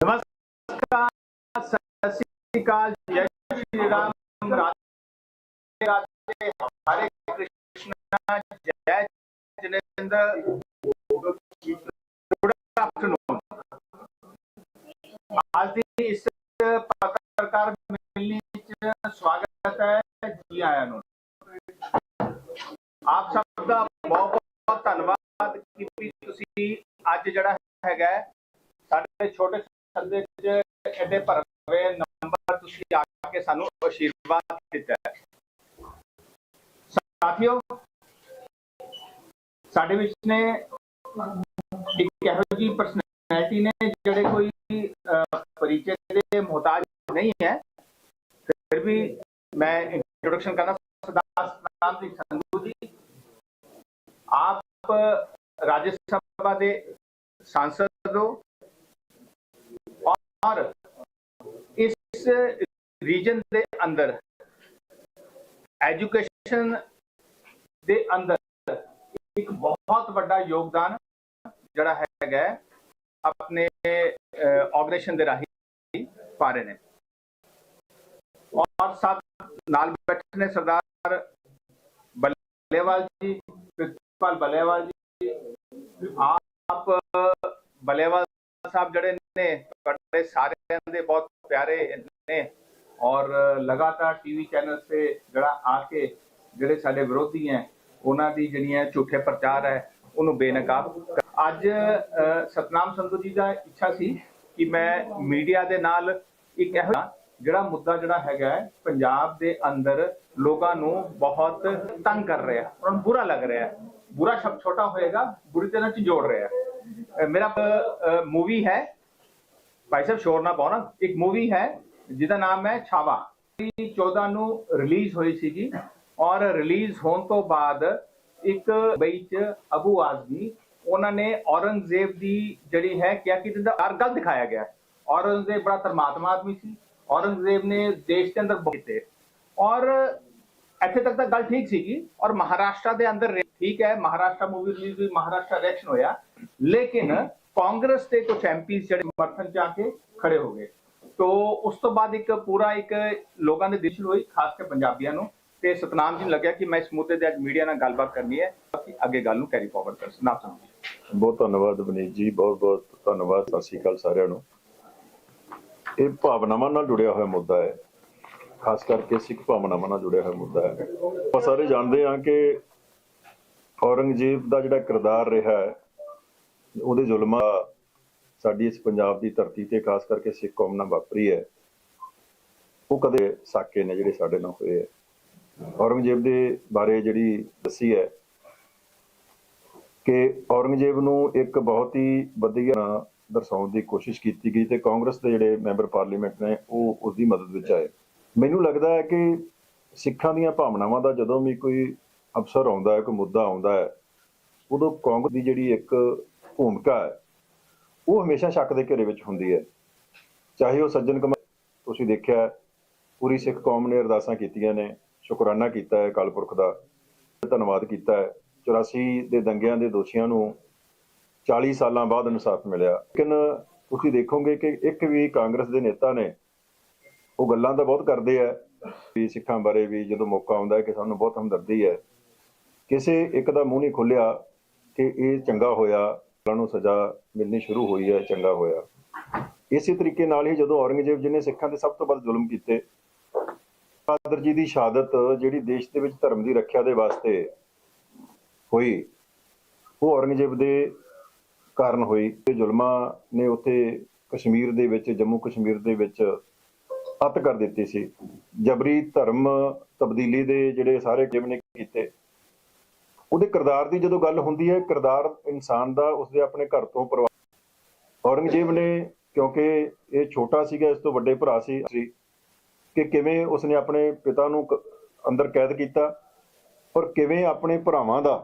ਨਮਸਕਾਰ ਸਤਿ ਸ੍ਰੀ ਅਕਾਲ ਜੈ ਸ਼੍ਰੀ ਰਾਮ ਰਾਧੇ ਰਾਧੇ ਹਰੇ ਕ੍ਰਿਸ਼ਨ ਜੈ ਜਨੇਂਦਰ ਗੁੱਡ ਆਫਟਰਨੂਨ ਅੱਜ ਦੀ ਇਸ ਚ ਐਡੇ ਭਰਵੇਂ ਨੰਬਰ ਤੁਸੀਂ ਆ ਕੇ ਸਾਨੂੰ ਆਸ਼ੀਰਵਾਦ ਦਿੱਤਾ ਹੈ ਸਾਥੀਓ ਸਾਡੇ ਵਿੱਚ ਨੇ ਇੱਕ ਇਹੋ ਜਿਹੀ ਪਰਸਨੈਲਿਟੀ ਨੇ ਜਿਹੜੇ ਕੋਈ ਅਹ, परिचय ਦੇ ਮੁਹਤਾਜ ਨਹੀਂ ਹੈ ਫਿਰ ਵੀ ਮੈਂ ਇੰਟਰੋਡਕਸ਼ਨ ਕਰਨਾ ਸਰਦਾਰ ਸਤਨਾਮ ਸਿੰਘ ਸੰਧੂ ਜੀ ਆਪ ਰਾਜ ਸਭਾ ਦੇ सांसद हो और ਇਸ ਰੀਜਨ ਦੇ ਅੰਦਰ ਐਜੂਕੇਸ਼ਨ ਦੇ ਅੰਦਰ ਇੱਕ ਬਹੁਤ ਵੱਡਾ ਯੋਗਦਾਨ ਜਿਹੜਾ ਹੈਗਾ ਆਪਣੇ ਆਰਗੇਨਾਈਜੇਸ਼ਨ ਦੇ ਰਾਹੀਂ ਪਾ ਰਹੇ ਨੇ। ਔਰ ਸਾਥ ਨਾਲ ਬੈਠੇ ਨੇ ਸਰਦਾਰ ਬੱਲੇਵਾਲ ਜੀ, ਪ੍ਰਿੰਸੀਪਲ ਬੱਲੇਵਾਲ ਜੀ, ਆਪ ਬੱਲੇਵਾਲ ਸਾਹਿਬ ਜਿਹੜੇ ਨੇ, ਤੁਹਾਡੇ ਸਾਰਿਆਂ ਦੇ ਬਹੁਤ ਪਿਆਰੇ ਨੇ ਔਰ ਲਗਾਤਾਰ ਟੀਵੀ ਚੈਨਲ ਤੇ ਜਿਹੜਾ ਆ ਕੇ ਜਿਹੜੇ ਸਾਡੇ ਵਿਰੋਧੀ ਹੈ ਉਹਨਾਂ ਦੀ ਜਿਹੜੀਆਂ ਝੂਠੇ ਪ੍ਰਚਾਰ ਹੈ ਉਹਨੂੰ ਬੇਨਕਾਬ ਅੱਜ ਸਤਨਾਮ ਸੰਧੂ ਜੀ ਦਾ ਇੱਛਾ ਸੀ ਕਿ ਮੈਂ ਮੀਡੀਆ ਦੇ ਨਾਲ ਇੱਕ ਇਹੋ ਜਿਹੜਾ ਮੁੱਦਾ ਜਿਹੜਾ ਹੈਗਾ ਪੰਜਾਬ ਦੇ ਅੰਦਰ ਲੋਕਾਂ ਨੂੰ ਬਹੁਤ ਤੰਗ ਕਰ ਰਿਹਾ ਉਹਨਾਂ ਨੂੰ ਬੁਰਾ ਲੱਗ ਰਿਹਾ ਬੁਰਾ ਸ਼ਬਦ ਛੋਟਾ ਹੋਏਗਾ ਬੁਰੀ ਤਰ੍ਹਾਂ ਚ ਜੋੜ ਰਿਹਾ ਮੇਰਾ ਮੂਵੀ ਹੈ ਭਾਈ ਸਾਹਿਬ ਸ਼ੋਰ ਨਾ ਪਾਓ ਨਾ ਇੱਕ ਮੂਵੀ ਹੈ ਜਿਹਦਾ ਨਾਮ ਹੈ ਛਾਵਾ। 14 ਨੂੰ ਰਿਲੀਜ਼ ਹੋਈ ਸੀਗੀ ਔਰ ਰਿਲੀਜ਼ ਹੋਣ ਤੋਂ ਬਾਅਦ ਇੱਕ ਬਈ ਚ ਅਬੂ ਆਜ਼ਮੀ, ਉਹਨਾਂ ਨੇ ਔਰੰਗਜ਼ੇਬ ਦੀ ਜਿਹੜੀ ਹੈ ਕਿਹਾ ਕਿ ਜਿਹਦਾ ਹਰ ਦਿਖਾਇਆ ਗਿਆ। ਔਰੰਗਜ਼ੇਬ ਬੜਾ ਧਰਮਾਤਮਾ ਆਦਮੀ ਸੀ। ਔਰੰਗਜ਼ੇਬ ਨੇ ਦੇਸ਼ ਦੇ ਅੰਦਰ ਕੀਤੇ। ਔਰ ਇੱਥੇ ਤੱਕ ਤਾਂ ਗੱਲ ਠੀਕ ਸੀਗੀ। ਔਰ ਮਹਾਰਾਸ਼ਟਰ ਦੇ ਅੰਦਰ ਠੀਕ ਹੈ, ਮਹਾਰਾਸ਼ਟਰ ਮੂਵੀ ਰਿਲੀਜ਼ ਹੋਈ, ਮਹਾਰਾਸ਼ਟਰ ਇਲੈਕਸ਼ਨ ਹੋਇਆ। ਲੇਕਿਨ ਕਾਂਗਰਸ ਦੇ ਕੁਝ ਐਮਪੀਸ ਜਿਹੜੇ ਸਮਰਥਨ ਚ ਆ ਕੇ ਖੜੇ ਹੋ ਗਏ। ਤੋ ਉਸ ਤੋਂ ਬਾਅਦ ਇੱਕ ਪੂਰਾ ਇੱਕ ਲੋਕਾਂ ਦੇ ਦਿਲ ਹੋਈ, ਖਾਸ ਕੇ ਪੰਜਾਬੀਆਂ ਨੂੰ। ਤੇ ਸਤਨਾਮ ਜੀ ਨੂੰ ਲੱਗਿਆ ਕਿ ਮੈਂ ਇਸ ਮੁੱਦੇ ਤੇ ਅੱਜ ਮੀਡੀਆ ਨਾਲ ਗੱਲਬਾਤ ਕਰਨੀ ਹੈ। ਅਸੀਂ ਅੱਗੇ ਗੱਲ ਨੂੰ ਕੈਰੀ ਫਾਰਵਰਡ ਕਰ ਸਤਨਾਮ ਸਿੰਘ ਬਹੁਤ ਧੰਨਵਾਦ ਬਨੀਤ ਜੀ, ਬਹੁਤ ਬਹੁਤ ਧੰਨਵਾਦ। ਸਤਿ ਸ਼੍ਰੀ ਅਕਾਲ ਸਾਰਿਆਂ ਨੂੰ। ਇਹ ਭਾਵਨਾਵਾਂ ਨਾਲ ਜੁੜਿਆ ਹੋਇਆ ਮੁੱਦਾ ਹੈ। ਖਾਸ ਕਰਕੇ ਸਿੱਖ ਭਾਵਨਾਵਾਂ ਨਾਲ ਜੁੜਿਆ ਹੋਇਆ ਮੁੱਦਾ ਹੈ। ਆਪਾਂ ਸਾਰੇ ਜਾਣਦੇ ਹਾਂ ਕਿ ਔਰੰਗਜ਼ੇਬ ਦਾ ਜਿਹੜਾ ਕਿਰਦਾਰ ਰਿਹਾ ਹੈ, ਉਹਦੇ ਜ਼ੁਲਮਾਂ ਸਾਡੀ ਇਸ ਪੰਜਾਬ ਦੀ ਧਰਤੀ ਤੇ, ਖਾਸ ਕਰਕੇ ਸਿੱਖ ਕੌਮ ਨਾਲ ਵਾਪਰੀ ਹੈ, ਉਹ ਕਦੇ ਸਾਕੇ ਨੇ ਜਿਹੜੇ ਸਾਡੇ ਨਾਲ ਹੋਏ ਹੈ। ਔਰੰਗਜ਼ੇਬ ਦੇ ਬਾਰੇ ਜਿਹੜੀ ਦੱਸੀ ਹੈ ਕਿ ਔਰੰਗਜ਼ੇਬ ਨੂੰ ਇੱਕ ਬਹੁਤ ਹੀ ਵਧੀਆ ਦਰਸਾਉਣ ਦੀ ਕੋਸ਼ਿਸ਼ ਕੀਤੀ ਗਈ ਤੇ ਕਾਂਗਰਸ ਦੇ ਜਿਹੜੇ ਮੈਂਬਰ ਪਾਰਲੀਮੈਂਟ ਨੇ, ਉਹ ਉਸ ਦੀ ਮਦਦ ਵਿੱਚ ਆਏ। ਮੈਨੂੰ ਲੱਗਦਾ ਹੈ ਕਿ ਸਿੱਖਾਂ ਦੀਆਂ ਭਾਵਨਾਵਾਂ ਦਾ ਜਦੋਂ ਵੀ ਕੋਈ ਅਫਸਰ ਆਉਂਦਾ ਹੈ, ਕੋਈ ਮੁੱਦਾ ਆਉਂਦਾ ਹੈ, ਉਦੋਂ ਕਾਂਗਰਸ ਦੀ ਜਿਹੜੀ ਇੱਕ ਭੂਮਿਕਾ ਹੈ ਉਹ ਹਮੇਸ਼ਾ ਸ਼ੱਕ ਦੇ ਘੇਰੇ ਵਿੱਚ ਹੁੰਦੀ ਹੈ। ਚਾਹੇ ਉਹ ਸੱਜਣ ਕੁਮਾਰ ਤੁਸੀਂ ਦੇਖਿਆ ਪੂਰੀ ਸਿੱਖ ਕੌਮ ਨੇ ਅਰਦਾਸਾਂ ਕੀਤੀਆਂ ਨੇ, ਸ਼ੁਕਰਾਨਾ ਕੀਤਾ ਹੈ ਅਕਾਲ ਪੁਰਖ ਦਾ, ਧੰਨਵਾਦ ਕੀਤਾ ਹੈ। 84 ਦੇ ਦੰਗਿਆਂ ਦੇ ਦੋਸ਼ੀਆਂ ਨੂੰ 40 ਸਾਲਾਂ ਬਾਅਦ ਇਨਸਾਫ ਮਿਲਿਆ। ਲੇਕਿਨ ਤੁਸੀਂ ਦੇਖੋਗੇ ਕਿ ਇੱਕ ਵੀ ਕਾਂਗਰਸ ਦੇ ਨੇਤਾ ਨੇ, ਉਹ ਗੱਲਾਂ ਤਾਂ ਬਹੁਤ ਕਰਦੇ ਆ, ਵੀ ਸਿੱਖਾਂ ਬਾਰੇ ਵੀ ਜਦੋਂ ਮੌਕਾ ਆਉਂਦਾ ਹੈ ਕਿ ਸਾਨੂੰ ਬਹੁਤ ਹਮਦਰਦੀ ਹੈ। ਕਿਸੇ ਇੱਕ ਦਾ ਮੂੰਹ ਨਹੀਂ ਖੁੱਲਿਆ ਕਿ ਇਹ ਚੰਗਾ ਹੋਇਆ ਉਹਨਾਂ ਨੂੰ ਸਜ਼ਾ ਮਿਲਣੀ ਸ਼ੁਰੂ ਹੋਈ ਹੈ, ਚੰਗਾ ਹੋਇਆ। ਇਸੇ ਤਰੀਕੇ ਨਾਲ ਹੀ ਜਦੋਂ ਔਰੰਗਜ਼ੇਬ ਜੀ ਨੇ ਸਿੱਖਾਂ ਦੇ ਸਭ ਤੋਂ ਵੱਧ ਜ਼ੁਲਮ ਕੀਤੇ ਬਹਾਦਰ ਜੀ ਦੀ ਸ਼ਹਾਦਤ ਜਿਹੜੀ ਦੇਸ਼ ਦੇ ਵਿੱਚ ਧਰਮ ਦੀ ਰੱਖਿਆ ਦੇ ਵਾਸਤੇ ਹੋਈ, ਉਹ ਔਰੰਗਜ਼ੇਬ ਦੇ ਕਾਰਨ ਹੋਈ। ਤੇ ਜ਼ੁਲਮਾਂ ਨੇ ਉੱਥੇ ਕਸ਼ਮੀਰ ਦੇ ਵਿੱਚ, ਜੰਮੂ ਕਸ਼ਮੀਰ ਦੇ ਵਿੱਚ ਅੱਤ ਕਰ ਦਿੱਤੀ ਸੀ। ਜਬਰੀ ਧਰਮ ਤਬਦੀਲੀ ਦੇ ਜਿਹੜੇ ਸਾਰੇ ਜਿਮ ਨੇ ਕੀਤੇ ਉਹਦੇ ਕਿਰਦਾਰ ਦੀ ਜਦੋਂ ਗੱਲ ਹੁੰਦੀ ਹੈ, ਕਿਰਦਾਰ ਇਨਸਾਨ ਦਾ ਉਸਦੇ ਆਪਣੇ ਘਰ ਤੋਂ ਪਰਵਾਹ ਔਰੰਗਜ਼ੇਬ ਨੇ, ਕਿਉਂਕਿ ਇਹ ਛੋਟਾ ਸੀਗਾ, ਇਸ ਤੋਂ ਵੱਡੇ ਭਰਾ ਸੀ ਕਿ ਕਿਵੇਂ ਉਸਨੇ ਆਪਣੇ ਪਿਤਾ ਨੂੰ ਅੰਦਰ ਕੈਦ ਕੀਤਾ ਔਰ ਕਿਵੇਂ ਆਪਣੇ ਭਰਾਵਾਂ ਦਾ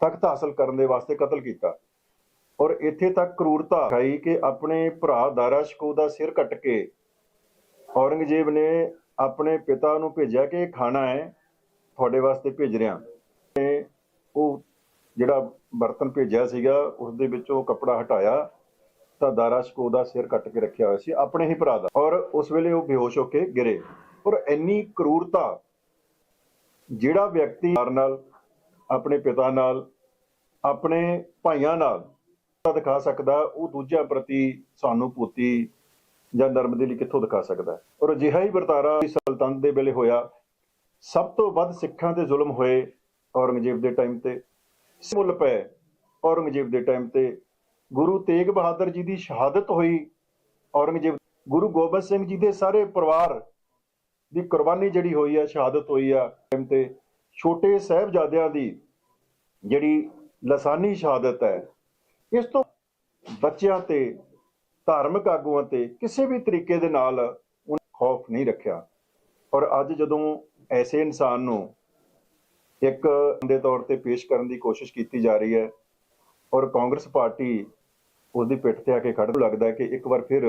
ਤਖਤ ਹਾਸਲ ਕਰਨ ਦੇ ਵਾਸਤੇ ਕਤਲ ਕੀਤਾ। ਔਰ ਇੱਥੇ ਤੱਕ ਕਰੂਰਤਾ ਖਾਈ ਕਿ ਆਪਣੇ ਭਰਾ ਦਾਰਾ ਸ਼ਕੂ ਦਾ ਸਿਰ ਕੱਟ ਕੇ ਔਰੰਗਜ਼ੇਬ ਨੇ ਆਪਣੇ ਪਿਤਾ ਨੂੰ ਭੇਜਿਆ ਕਿ ਇਹ ਖਾਣਾ ਹੈ, ਤੁਹਾਡੇ ਵਾਸਤੇ ਭੇਜ ਰਿਹਾ। ਉਹ ਜਿਹੜਾ ਬਰਤਨ ਭੇਜਿਆ ਸੀਗਾ ਉਸ ਦੇ ਵਿੱਚੋਂ ਕੱਪੜਾ ਹਟਾਇਆ, ਤਾਂ ਦਾਰਾ ਸ਼ਕੋ ਦਾ ਸਿਰ ਕੱਟ ਕੇ ਰੱਖਿਆ ਹੋਇਆ ਸੀ, ਆਪਣੇ ਹੀ ਭਰਾ ਦਾ। ਔਰ ਉਸ ਵੇਲੇ ਉਹ ਬੇਹੋਸ਼ ਹੋ ਕੇ ਗਿਰੇ। ਔਰ ਇੰਨੀ ਕਰੂਰਤਾ ਜਿਹੜਾ ਵਿਅਕਤੀ ਨਾਲ, ਆਪਣੇ ਪਿਤਾ ਨਾਲ, ਆਪਣੇ ਭਾਈਆਂ ਨਾਲ ਤਾਂ ਦਿਖਾ ਸਕਦਾ, ਉਹ ਦੂਜਿਆਂ ਪ੍ਰਤੀ ਸਾਨੂੰ ਸਹਾਨੁਭੂਤੀ ਜਾਂ ਨਰਮਦਿਲੀ ਕਿੱਥੋਂ ਦਿਖਾ ਸਕਦਾ। ਔਰ ਅਜਿਹਾ ਹੀ ਵਰਤਾਰਾ ਸਲਤਨਤ ਦੇ ਵੇਲੇ ਹੋਇਆ। ਸਭ ਤੋਂ ਵੱਧ ਸਿੱਖਾਂ ਤੇ ਜ਼ੁਲਮ ਹੋਏ ਔਰੰਗਜ਼ੇਬ ਦੇ ਟਾਈਮ ਤੇ ਮੁੱਲ ਪਏ। ਔਰੰਗਜ਼ੇਬ ਦੇ ਟਾਈਮ ਤੇ ਗੁਰੂ ਤੇਗ ਬਹਾਦਰ ਜੀ ਦੀ ਸ਼ਹਾਦਤ ਹੋਈ। ਔਰੰਗਜ਼ੇਬ, ਗੁਰੂ ਗੋਬਿੰਦ ਸਿੰਘ ਜੀ ਦੇ ਸਾਰੇ ਪਰਿਵਾਰ ਦੀ ਕੁਰਬਾਨੀ ਜਿਹੜੀ ਹੋਈ ਆ, ਸ਼ਹਾਦਤ ਹੋਈ ਆ ਟਾਈਮ ਤੇ ਛੋਟੇ ਸਾਹਿਬਜ਼ਾਦਿਆਂ ਦੀ ਜਿਹੜੀ ਲਸਾਨੀ ਸ਼ਹਾਦਤ ਹੈ, ਇਸ ਤੋਂ ਬੱਚਿਆਂ ਤੇ ਧਾਰਮਿਕ ਆਗੂਆਂ ਤੇ ਕਿਸੇ ਵੀ ਤਰੀਕੇ ਦੇ ਨਾਲ ਉਹਨਾਂ ਖੌਫ ਨਹੀਂ ਰੱਖਿਆ। ਔਰ ਅੱਜ ਜਦੋਂ ਐਸੇ ਇਨਸਾਨ ਨੂੰ ਇੱਕ ਦੇ ਤੌਰ ਤੇ ਪੇਸ਼ ਕਰਨ ਦੀ ਕੋਸ਼ਿਸ਼ ਕੀਤੀ ਜਾ ਰਹੀ ਹੈ ਔਰ ਕਾਂਗਰਸ ਪਾਰਟੀ ਉਹਦੀ ਪਿੱਠ ਤੇ ਆ ਕੇ ਖੜਨ ਲੱਗਦਾ ਕਿ ਇੱਕ ਵਾਰ ਫਿਰ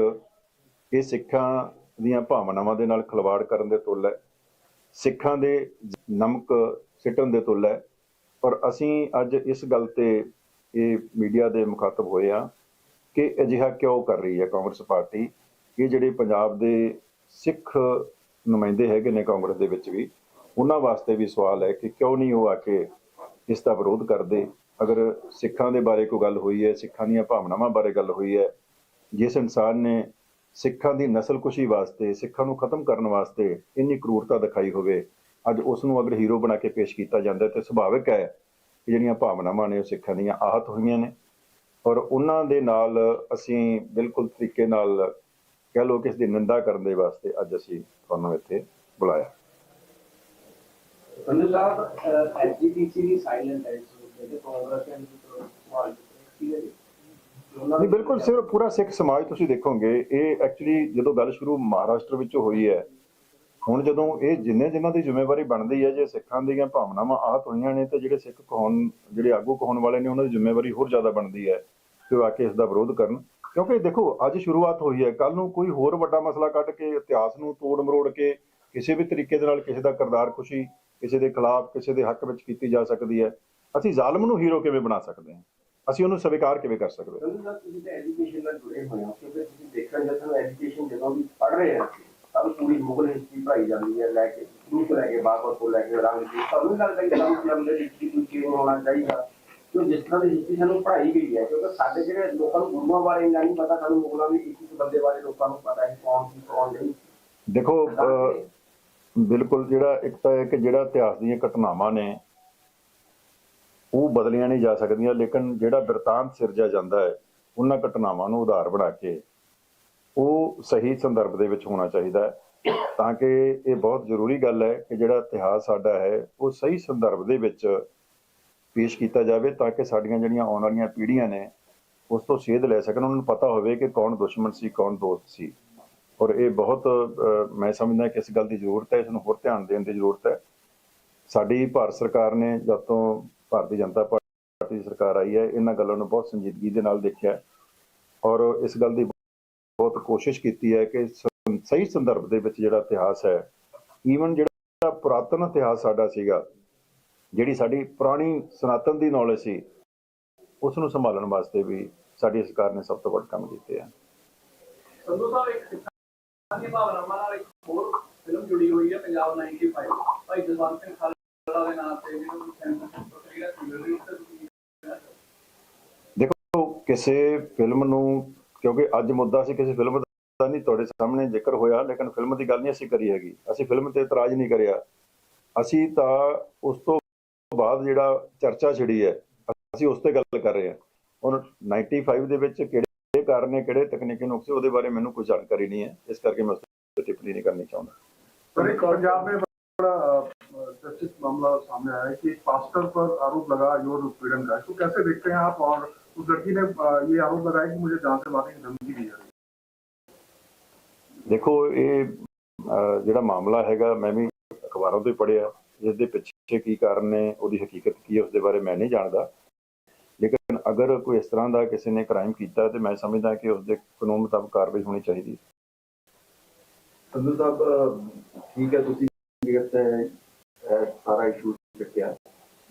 ਇਹ ਸਿੱਖਾਂ ਦੀਆਂ ਭਾਵਨਾਵਾਂ ਦੇ ਨਾਲ ਖਿਲਵਾੜ ਕਰਨ ਦੇ ਤੁੱਲ ਹੈ। ਸਿੱਖਾਂ ਦੇ ਨਮਕ ਸਿੱਟਣ ਦੇ ਤੁੱਲ ਹੈ ਔਰ ਅਸੀਂ ਅੱਜ ਇਸ ਗੱਲ ਤੇ ਇਹ ਮੀਡੀਆ ਦੇ ਮੁਖਾਤਬ ਹੋਏ ਆ ਕਿ ਅਜਿਹਾ ਕਿਉਂ ਕਰ ਰਹੀ ਹੈ ਕਾਂਗਰਸ ਪਾਰਟੀ। ਇਹ ਜਿਹੜੇ ਪੰਜਾਬ ਦੇ ਸਿੱਖ ਨੁਮਾਇੰਦੇ ਹੈਗੇ ਨੇ ਕਾਂਗਰਸ ਦੇ ਵਿੱਚ ਵੀ ਉਹਨਾਂ ਵਾਸਤੇ ਵੀ ਸਵਾਲ ਹੈ ਕਿ ਕਿਉਂ ਨਹੀਂ ਉਹ ਆ ਕੇ ਇਸ ਦਾ ਵਿਰੋਧ ਕਰਦੇ? ਅਗਰ ਸਿੱਖਾਂ ਦੇ ਬਾਰੇ ਕੋਈ ਗੱਲ ਹੋਈ ਹੈ, ਸਿੱਖਾਂ ਦੀਆਂ ਭਾਵਨਾਵਾਂ ਬਾਰੇ ਗੱਲ ਹੋਈ ਹੈ, ਜਿਸ ਇਨਸਾਨ ਨੇ ਸਿੱਖਾਂ ਦੀ ਨਸਲਕੁਸ਼ੀ ਵਾਸਤੇ, ਸਿੱਖਾਂ ਨੂੰ ਖਤਮ ਕਰਨ ਵਾਸਤੇ ਇੰਨੀ ਕਰੂਰਤਾ ਦਿਖਾਈ ਹੋਵੇ, ਅੱਜ ਉਸ ਨੂੰ ਅਗਰ ਹੀਰੋ ਬਣਾ ਕੇ ਪੇਸ਼ ਕੀਤਾ ਜਾਂਦਾ ਹੈ ਤੇ ਸੁਭਾਵਿਕ ਹੈ ਕਿ ਜਿਹੜੀਆਂ ਭਾਵਨਾਵਾਂ ਨੇ ਉਹ ਸਿੱਖਾਂ ਦੀਆਂ ਆਹਤ ਹੋਈਆਂ ਨੇ। ਔਰ ਉਹਨਾਂ ਦੇ ਨਾਲ ਅਸੀਂ ਬਿਲਕੁਲ ਤਰੀਕੇ ਨਾਲ ਕਹਿ ਲਓ ਕਿ ਇਸ ਦੀ ਨਿੰਦਾ ਕਰਨ ਦੇ ਵਾਸਤੇ ਅੱਜ ਅਸੀਂ ਤੁਹਾਨੂੰ ਇੱਥੇ ਬੁਲਾਇਆ। ਸਾਹਿਬ ਸਾਇਲੈਂਟ ਹੈ ਕਾਂਗਰਸ ਦੇ ਸਵਾਲ ਹੈ ਜੀ ਨਹੀਂ ਬਿਲਕੁਲ ਸਿਰਫ ਪੂਰਾ ਸਿੱਖ ਸਮਾਜ ਤੁਸੀਂ ਦੇਖੋਗੇ ਇਹ ਐਕਚੁਅਲੀ ਜਦੋਂ ਗੱਲ ਸ਼ੁਰੂ ਮਹਾਰਾਸ਼ਟਰ ਵਿੱਚੋਂ ਹੋਈ ਹੈ ਹੁਣ ਜਦੋਂ ਇਹ ਜਿੰਨੇ ਜਿਨ੍ਹਾਂ ਦੀ ਜ਼ਿੰਮੇਵਾਰੀ ਬਣਦੀ ਹੈ ਜੇ ਸਿੱਖਾਂ ਦੀਆਂ ਭਾਵਨਾਵਾਂ ਆਹਤ ਹੋਈਆਂ ਨੇ ਤੇ ਜਿਹੜੇ ਸਿੱਖ ਕਹਾਉਣ ਜਿਹੜੇ ਆਗੂ ਕਹਾਉਣ ਵਾਲੇ ਨੇ ਉਹਨਾਂ ਦੀ ਜ਼ਿੰਮੇਵਾਰੀ ਹੋਰ ਜ਼ਿਆਦਾ ਬਣਦੀ ਹੈ ਕਿ ਉਹ ਆ ਕੇ ਇਸ ਦਾ ਵਿਰੋਧ ਕਰਨ। ਕਿਉਂਕਿ ਦੇਖੋ ਅੱਜ ਸ਼ੁਰੂਆਤ ਹੋਈ ਹੈ ਕੱਲ ਨੂੰ ਕੋਈ ਹੋਰ ਵੱਡਾ ਮਸਲਾ ਕੱਢ ਕੇ ਇਤਿਹਾਸ ਨੂੰ ਤੋੜ ਮਰੋੜ ਕੇ ਕਿਸੇ ਵੀ ਤਰੀਕੇ ਦੇ ਨਾਲ ਕਿਸੇ ਦਾ ਕਰਦਾਰ ਖੁਸ਼ੀ ਕਿਸੇ ਦੇ ਖਿਲਾਫ ਕਿਸੇ ਦੇ ਹੱਕ ਵਿੱਚ ਕੀਤੀ ਜਾ ਸਕਦੀ ਹੈ। ਅਸੀਂ ਜ਼ਾਲਮ ਨੂੰ ਹੀਰੋ ਕਿਵੇਂ ਬਣਾ ਸਕਦੇ ਹਾਂ? ਅਸੀਂ ਉਹਨੂੰ ਸਵੀਕਾਰ ਕਿਵੇਂ ਕਰ ਸਕਦੇ ਹਾਂ? ਸਾਹਿਬ ਤੁਸੀਂ ਤਾਂ ਐਜੂਕੇਸ਼ਨ ਨਾਲ ਜੁੜੇ ਹੋਏ ਹੋ ਕਿਉਂਕਿ ਤੁਸੀਂ ਦੇਖਣ ਜਦੋਂ ਐਜੂਕੇਸ਼ਨ ਜਦੋਂ ਵੀ ਪੜ੍ਹ ਰਹੇ ਹਾਂ ਤਾਂ ਪੂਰੀ ਮੁਗਲ ਹਿਸਟਰੀ ਪੜ੍ਹਾਈ ਜਾਂਦੀ ਹੈ ਲੈ ਕੇ ਸ਼ੁਰੂ ਤੋਂ ਲੈ ਕੇ ਬਾਬਰ ਤੋਂ ਲੈ ਕੇ ਰੰਗ ਦੀ ਤੁਹਾਨੂੰ ਲੱਗਦਾ ਕਿ ਮਤਲਬ ਦੇ ਹਿਸਟਰੀ ਕੋਈ ਚੇਂਜ ਹੋਣਾ ਚਾਹੀਦਾ? ਕਿਉਂ ਜਿਸ ਤਰ੍ਹਾਂ ਦੀ ਹਿਸਟਰੀ ਸਾਨੂੰ ਪੜ੍ਹਾਈ ਗਈ ਹੈ ਕਿਉਂਕਿ ਸਾਡੇ ਜਿਹੜੇ ਲੋਕਾਂ ਨੂੰ ਗੁਰੂਆਂ ਬਾਰੇ ਇੰਨਾ ਨਹੀਂ ਪਤਾ ਸਾਨੂੰ ਮੁਗਲਾਂ ਦੀ ਇੱਕ ਇੱਕ ਬੰਦੇ ਬਾਰੇ ਲੋਕਾਂ ਨੂੰ ਪਤਾ ਹੈ ਕੌਣ ਸੀ ਕੌਣ ਨਹੀਂ। ਦੇਖੋ ਬਿਲਕੁਲ ਜਿਹੜਾ ਇੱਕ ਤਾਂ ਹੈ ਕਿ ਜਿਹੜਾ ਇਤਿਹਾਸ ਦੀਆਂ ਘਟਨਾਵਾਂ ਨੇ, ਉਹ ਬਦਲੀਆਂ ਨਹੀਂ ਜਾ ਸਕਦੀਆਂ, ਲੇਕਿਨ ਜਿਹੜਾ ਬਿਰਤਾਂਤ ਸਿਰਜਿਆ ਜਾਂਦਾ ਹੈ, ਉਹਨਾਂ ਘਟਨਾਵਾਂ ਨੂੰ ਉਧਾਰ ਬਣਾ ਕੇ ਉਹ ਸਹੀ ਸੰਦਰਭ ਦੇ ਵਿੱਚ ਹੋਣਾ ਚਾਹੀਦਾ ਹੈ। ਤਾਂ ਕਿ ਇਹ ਬਹੁਤ ਜ਼ਰੂਰੀ ਗੱਲ ਹੈ ਕਿ ਜਿਹੜਾ ਇਤਿਹਾਸ ਸਾਡਾ ਹੈ, ਉਹ ਸਹੀ ਸੰਦਰਭ ਦੇ ਵਿੱਚ ਪੇਸ਼ ਕੀਤਾ ਜਾਵੇ ਤਾਂ ਕਿ ਸਾਡੀਆਂ ਜਿਹੜੀਆਂ ਆਉਣ ਵਾਲੀਆਂ ਪੀੜ੍ਹੀਆਂ ਨੇ, ਉਸ ਤੋਂ ਸੇਧ ਲੈ ਸਕਣ। ਉਹਨਾਂ ਨੂੰ ਪਤਾ ਹੋਵੇ ਕਿ ਕੌਣ ਦੁਸ਼ਮਣ ਸੀ, ਕੌਣ ਦੋਸਤ ਸੀ। ਔਰ ਇਹ ਬਹੁਤ ਮੈਂ ਸਮਝਦਾ ਕਿ ਇਸ ਗੱਲ ਦੀ ਜ਼ਰੂਰਤ ਹੈ, ਇਸ ਨੂੰ ਹੋਰ ਧਿਆਨ ਦੇਣ ਦੀ ਜ਼ਰੂਰਤ ਹੈ। ਸਾਡੀ ਭਾਰਤ ਸਰਕਾਰ ਨੇ ਜਦ ਤੋਂ ਭਾਰਤੀ ਜਨਤਾ ਪਾਰਟੀ ਦੀ ਸਰਕਾਰ ਆਈ ਹੈ, ਇਹਨਾਂ ਗੱਲਾਂ ਨੂੰ ਬਹੁਤ ਸੰਜੀਦਗੀ ਦੇ ਨਾਲ ਦੇਖਿਆ ਔਰ ਇਸ ਗੱਲ ਦੀ ਬਹੁਤ ਕੋਸ਼ਿਸ਼ ਕੀਤੀ ਹੈ ਕਿ ਸ- ਸਹੀ ਸੰਦਰਭ ਦੇ ਵਿੱਚ ਜਿਹੜਾ ਇਤਿਹਾਸ ਹੈ ਈਵਨ ਜਿਹੜਾ ਪੁਰਾਤਨ ਇਤਿਹਾਸ ਸਾਡਾ ਸੀਗਾ, ਜਿਹੜੀ ਸਾਡੀ ਪੁਰਾਣੀ ਸਨਾਤਨ ਦੀ ਨੌਲੇਜ ਸੀ, ਉਸ ਨੂੰ ਸੰਭਾਲਣ ਵਾਸਤੇ ਵੀ ਸਾਡੀ ਸਰਕਾਰ ਨੇ ਸਭ ਤੋਂ ਵੱਧ ਕੰਮ ਕੀਤੇ ਆ। ਸੰਧੂ ਸਾਹਿਬ, ਇੱਕ ਸਿੱਖਾਂ ਭਾਵਨਾਵਾਂ ਨਾਲ ਇੱਕ ਹੋਰ ਫਿਲਮ ਜੁੜੀ ਹੋਈ ਹੈ, ਪੰਜਾਬ 95 ਭਾਈ ਜਸਵੰਤ ਸਿੰਘ ਖਾਲੜਾ ਦੇ ਨਾਮ ਤੇ ਜਿਹਨੂੰ ਸੈਂਸਰ ਪ੍ਰਕਿਰਿਆ ਸੀ ਤੇ ਦੇਖੋ, ਕਿਸੇ ਫਿਲਮ ਨੂੰ, ਕਿਉਂਕਿ ਅੱਜ ਮੁੱਦਾ ਸੀ, ਕਿਸੇ ਫਿਲਮ ਦਾ ਨਹੀਂ ਤੁਹਾਡੇ ਸਾਹਮਣੇ ਜ਼ਿਕਰ ਹੋਇਆ, ਲੇਕਿਨ ਫਿਲਮ ਦੀ ਗੱਲ ਨਹੀਂ ਅਸੀਂ ਕਰੀ ਹੈਗੀ। ਅਸੀਂ ਫਿਲਮ ਤੇ ਇਤਰਾਜ਼ ਨਹੀਂ ਕਰਿਆ। ਅਸੀਂ ਤਾਂ ਉਸ ਤੋਂ ਬਾਅਦ ਜਿਹੜਾ ਚਰਚਾ ਛਿੜੀ ਹੈ, ਅਸੀਂ ਉਸ ਤੇ ਗੱਲ ਕਰ ਰਹੇ ਹਾਂ। ਹੁਣ 95 ਦੇ ਵਿੱਚ ਕਿਹੜੇ ਕਾਰਨ ਨੇ ਕਿਹੜੇ ਤਕਨੀਕੀ ਨੁਕਸੇ ਉਹਦੇ ਬਾਰੇ ਮੈਨੂੰ ਕੋਈ ਜਾਣਕਾਰੀ ਨਹੀਂ ਹੈ ਇਸ ਕਰਕੇ ਮੈਂ ਉਸ ਤੇ ਟਿੱਪਣੀ ਨਹੀਂ ਕਰਨੀ ਚਾਹੁੰਦਾ सर एक पंजाब में बड़ा अ, चर्चित मामला सामने आया है कि एक पास्टर पर आरोप लगा यौन उत्पीड़न का इसको कैसे देखते हैं आप और उस लड़की ने अ, ये आरोप लगाया कि मुझे जान से मारने की धमकी दी जा रही है ਦੇਖੋ ਇਹ ਅਹ, ਜਿਹੜਾ ਮਾਮਲਾ ਹੈਗਾ ਮੈਂ ਵੀ ਅਖਬਾਰਾਂ ਤੋਂ ਹੀ ਪੜ੍ਹਿਆ ਇਸ ਦੇ ਪਿੱਛੇ ਕੀ ਕਾਰਨ ਨੇ ਉਹਦੀ ਹਕੀਕਤ ਕੀ ਹੈ ਉਸ ਦੇ ਬਾਰੇ ਮੈਂ ਨਹੀਂ ਜਾਣਦਾ ਲੇਕਿਨ ਅਗਰ ਕੋਈ ਇਸ ਤਰ੍ਹਾਂ ਦਾ ਕਿਸੇ ਨੇ ਕ੍ਰਾਈਮ ਕੀਤਾ ਤੇ ਮੈਂ ਸਮਝਦਾ ਕਿ ਉਸ ਦੇ ਕਾਨੂੰਨ ਮੁਤਾਬਕ ਕਾਰਵਾਈ ਹੋਣੀ ਚਾਹੀਦੀ। ਹੈ ਸੰਧੂ ਸਾਹਿਬ ਠੀਕ ਹੈ ਤੁਸੀਂ ਅਹ, ਸਾਰਾ ਇਸ਼ੂ ਚੱਕਿਆ।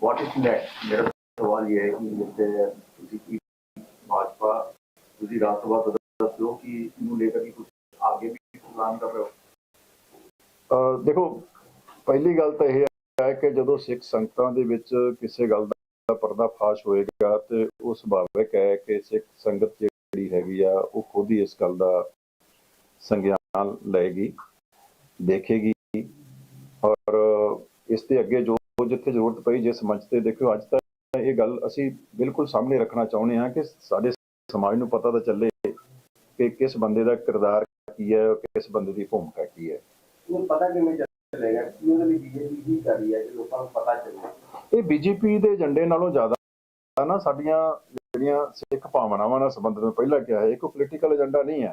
ਵਾਟ ਇਜ਼ ਨੈਕਸਟ ਮੇਰਾ ਸਵਾਲ ਇਹ ਹੈ ਕਿ ਜਿੱਥੇ ਤੁਸੀਂ ਕੀ ਭਾਜਪਾ ਤੁਸੀਂ ਰਾਤ ਤੋਂ ਦੱਸੋ ਕਿ ਇਹਨੂੰ ਲੈ ਕੇ ਕੁਝ ਆਗੇ ਵੀ ਪ੍ਰੋਗਰਾਮ ਕਰ ਰਹੇ ਹੋ? ਦੇਖੋ ਪਹਿਲੀ ਗੱਲ ਤਾਂ ਇਹ ਹੈ ਕਿ ਜਦੋਂ ਸਿੱਖ ਸੰਗਤਾਂ ਦੇ ਵਿੱਚ ਕਿਸੇ ਗੱਲ ਦਾ ਪਰਦਾ ਫਾਸ਼ ਹੋਏਗਾ ਤੇ ਉਹ ਸੁਭਾਵਿਕ ਹੈ ਕਿ ਸਿੱਖ ਸੰਗਤ ਜਿਹੜੀ ਹੈਗੀ ਆ, ਉਹ ਖੁਦ ਹੀ ਇਸ ਗੱਲ ਦਾ ਸੰਗਿਆਨ ਲਏਗੀ, ਦੇਖੇਗੀ ਔਰ ਇਸ ਤੇ ਅੱਗੇ ਜੋ ਜਿੱਥੇ ਜ਼ਰੂਰਤ ਪਈ, ਜਿਸ ਮੰਚ ਤੇ ਦੇਖੋ ਅੱਜ ਤੱਕ ਇਹ ਗੱਲ ਅਸੀਂ ਬਿਲਕੁਲ ਸਾਹਮਣੇ ਰੱਖਣਾ ਚਾਹੁੰਦੇ ਹਾਂ ਕਿ ਸਾਡੇ ਸਮਾਜ ਨੂੰ ਪਤਾ ਤਾਂ ਚੱਲੇ ਕਿ ਕਿਸ ਬੰਦੇ ਦਾ ਕਿਰਦਾਰ ਕੀ ਹੈ, ਕਿਸ ਬੰਦੇ ਦੀ ਭੂਮਿਕਾ ਕੀ ਹੈ। ਇਹਨੂੰ ਪਤਾ ਕਿਵੇਂ ਚੱਲੇਗਾ ਕਿ ਉਹਦੇ ਲਈ ਬੀਜੇਪੀ ਕੀ ਕਰ ਰਹੀ ਹੈ? ਕਿ ਲੋਕਾਂ ਨੂੰ ਪਤਾ ਚੱਲੇ ਇਹ ਬੀਜੇਪੀ ਦੇ ਏਜੰਡੇ ਨਾਲੋਂ ਜ਼ਿਆਦਾ ਨਾ ਸਾਡੀਆਂ ਜਿਹੜੀਆਂ ਸਿੱਖ ਭਾਵਨਾਵਾਂ ਨਾਲ ਸੰਬੰਧਿਤ ਮੈਂ ਪਹਿਲਾਂ ਕਿਹਾ ਹੈ ਇਹ ਕੋਈ ਪੋਲੀਟੀਕਲ ਏਜੰਡਾ ਨਹੀਂ ਹੈ।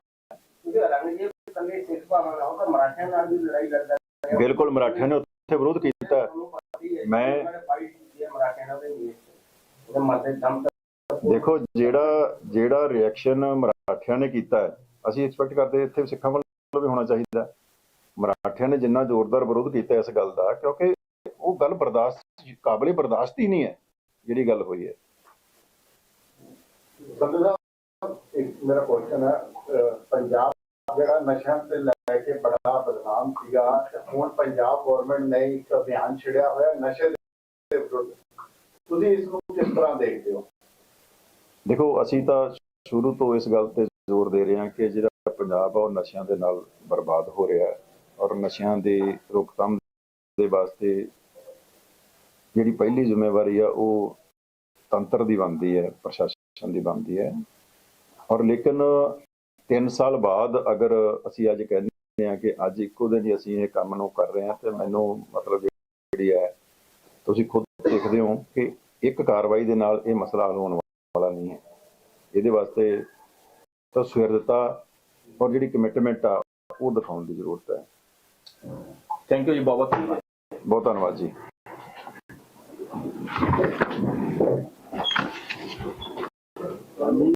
ਬਿਲਕੁਲ ਮਰਾਠਿਆਂ ਨੇ ਉੱਥੇ ਵਿਰੋਧ ਕੀਤਾ ਮੈਂ- ਦੇਖੋ ਜਿਹੜਾ ਜਿਹੜਾ ਰਿਐਕਸ਼ਨ ਮਰਾਠਿਆਂ ਨੇ ਕੀਤਾ ਅਸੀਂ ਐਕਸਪੈਕਟ ਕਰਦੇ ਇੱਥੇ ਸਿੱਖਾਂ ਵੱਲੋਂ ਵੀ ਹੋਣਾ ਚਾਹੀਦਾ। ਮਰਾਠਿਆਂ ਨੇ ਜਿੰਨਾ ਜ਼ੋਰਦਾਰ ਵਿਰੋਧ ਕੀਤਾ ਇਸ ਗੱਲ ਦਾ ਕਿਉਂਕਿ ਉਹ ਗੱਲ ਬਰਦਾਸ਼ਤ ਕਾਬਲੇ ਬਰਦਾਸ਼ਤ ਹੀ ਨਹੀਂ ਹੈ ਜਿਹੜੀ ਗੱਲ ਹੋਈ ਹੈ। ਸੰਧੂ ਸਾਹਿਬ ਇੱਕ ਮੇਰਾ ਕੁਐਸਚਨ ਹੈ ਅਹ ਪੰਜਾਬ ਜਿਹੜਾ ਨਸ਼ਿਆਂ ਤੇ ਲੈ ਕੇ ਬੜਾ ਬਦਨਾਮ ਸੀਗਾ ਤੇ ਹੁਣ ਪੰਜਾਬ ਗਵਰਨਮੈਂਟ ਨੇ ਇੱਕ ਅਭਿਆਨ ਛਿੜਿਆ ਹੋਇਆ ਨਸ਼ੇ ਦੇ ਵਿਰੁੱਧ। ਤੁਸੀਂ ਇਸ ਨੂੰ ਕਿਸ ਤਰ੍ਹਾਂ ਦੇਖਦੇ ਹੋ? ਦੇਖੋ ਅਸੀਂ ਤਾਂ ਸ਼ੁਰੂ ਤੋਂ ਇਸ ਗੱਲ ਤੇ ਜ਼ੋਰ ਦੇ ਰਹੇ ਹਾਂ ਕਿ ਜਿਹੜਾ ਪੰਜਾਬ ਆ ਉਹ ਨਸ਼ਿਆਂ ਦੇ ਨਾਲ ਬਰਬਾਦ ਹੋ ਰਿਹਾ ਹੈ ਔਰ ਨਸ਼ਿਆਂ ਦੀ ਰੋਕਥਾਮ ਦੇ ਵਾਸਤੇ ਜਿਹੜੀ ਪਹਿਲੀ ਜ਼ਿੰਮੇਵਾਰੀ ਆ ਉਹ ਤੰਤਰ ਦੀ ਬਣਦੀ ਹੈ ਪ੍ਰਸ਼ਾਸਨ ਦੀ ਬਣਦੀ ਹੈ। ਔਰ ਲੇਕਿਨ 3 ਸਾਲ ਬਾਅਦ ਅਗਰ ਅਸੀਂ ਅੱਜ ਕਹਿੰਦੇ ਹਾਂ ਕਿ ਅੱਜ ਇੱਕੋ ਦਿਨ ਹੀ ਅਸੀਂ ਇਹ ਕੰਮ ਨੂੰ ਕਰ ਰਹੇ ਹਾਂ ਤੇ ਮੈਨੂੰ ਮਤਲਬ ਜਿਹੜੀ ਹੈ ਤੁਸੀਂ ਖੁਦ ਦੇਖਦੇ ਹੋ ਕਿ ਇੱਕ ਕਾਰਵਾਈ ਦੇ ਨਾਲ ਇਹ ਮਸਲਾ ਹੱਲ ਹੋਣ ਵਾਲਾ ਨਹੀਂ ਹੈ। ਇਹਦੇ ਵਾਸਤੇ ਤਾਂ ਸੁਹਿਰਦਤਾ ਔਰ ਜਿਹੜੀ ਕਮਿਟਮੈਂਟ ਆ ਉਹ ਦਿਖਾਉਣ ਦੀ ਜ਼ਰੂਰਤ ਹੈ। ਥੈਂਕ ਯੂ ਜੀ ਧੰਨਵਾਦ। ਬਹੁਤ ਧੰਨਵਾਦ ਜੀ। Thank you.